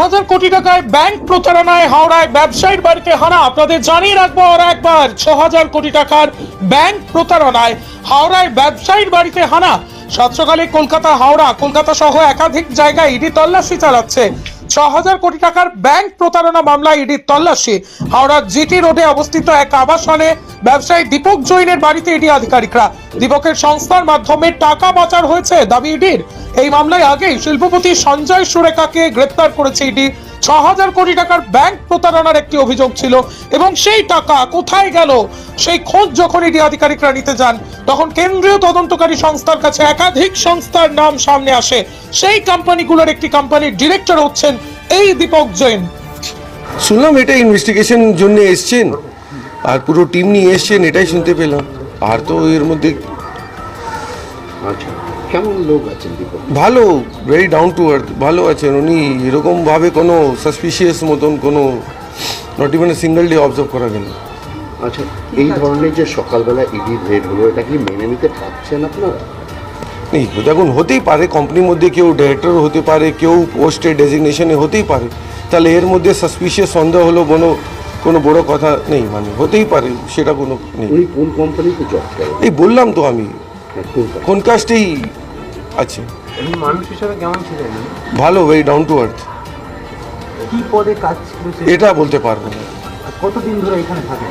হাজার কোটি টাকায় ব্যাংক প্রতারণায় হাওড়ায় ব্যবসায়ীর বাড়িতে হানা। আপনাদের জানিয়ে রাখব আর একবার, ছ হাজার কোটি টাকার ব্যাংক প্রতারণায় হাওড়ায় ব্যবসায়ীর বাড়িতে হানা। সাত কলকাতা হাওড়া, কলকাতা সহ একাধিক জায়গায় ইডি তল্লাশি চালাচ্ছে। ছ হাজার কোটি টাকার ব্যাংক প্রতারণা মামলায় ইডির তল্লাশি। হাওড়ার জিটি রোডে অবস্থিত এক আবাসনে ব্যবসায়ী দীপক জৈনের বাড়িতে ইডি আধিকারিকরা। দীপকের সংস্থার মাধ্যমে টাকা পাচার হয়েছে দাবি ইডির। এই মামলায় আগেই শিল্পপতি সঞ্জয় সুরেখাকে গ্রেপ্তার করেছে ইডি। ছ হাজার কোটি টাকার ব্যাংক প্রতারণার একটি অভিযোগ ছিল এবং সেই টাকা কোথায় গেল? সেই খোঁজ যখন ইডি আধিকারিকরা নিতে যান, তখন কেন্দ্রীয় তদন্তকারী সংস্থার কাছে একাধিক সংস্থার নাম সামনে আসে। সেই কোম্পানিগুলোর একটি কোম্পানির ডিরেক্টর হচ্ছেন এই দীপক জৈন। শুনলাম এটা ইনভেস্টিগেশন জন্য এসছেন। আর পুরো টিম নিয়ে এসছেন, এটাই শুনতে পেলাম। আর তো এর মধ্যে আচ্ছা কেমন লোক আছেন ভালো ভেরি ডাউন টু আর্থ ভালো আছেন। উনি এরকমভাবে কোনো সাসপিশিয়াস মতন কোনো not even single day observe করা গেল আচ্ছা এই ধরনের যে সকালবেলা ইডি রেড হলো এটা কি মেনে নিতে পারছেন আপনারা? নেই দেখুন হতেই পারে কোম্পানির মধ্যে কেউ ডাইরেক্টর হতে পারে কেউ পোস্টে ডেজিগনেশনে হতেই পারে। তাহলে এর মধ্যে সাসপিশিয়াস সন্দেহ হলো কোনো কোনো বড় কথা নেই মানে হতেই পারে সেটা কোনো নেই। কোন কোম্পানিতে জব করেন? এই বললাম তো আমি হ্যাঁ, আছে এমনি মানুষ হিসাবে কেমন ছিলেন ভালো ওই ডাউন টু আর্থ কি পদে কাজ ছিল এটা বলতে পারব না। কতদিন ধরে এখানে থাকেন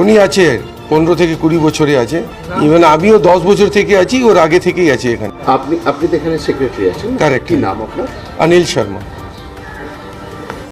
উনি আছে পনেরো থেকে কুড়ি বছরে আছে। ইভেন আমিও দশ বছর থেকে আছি ওর আগে থেকেই আছি এখানে। আপনি আপনি তো এখানে সেক্রেটারি আছেন। কারেক্ট কি নাম আপনার? অনিল শর্মা।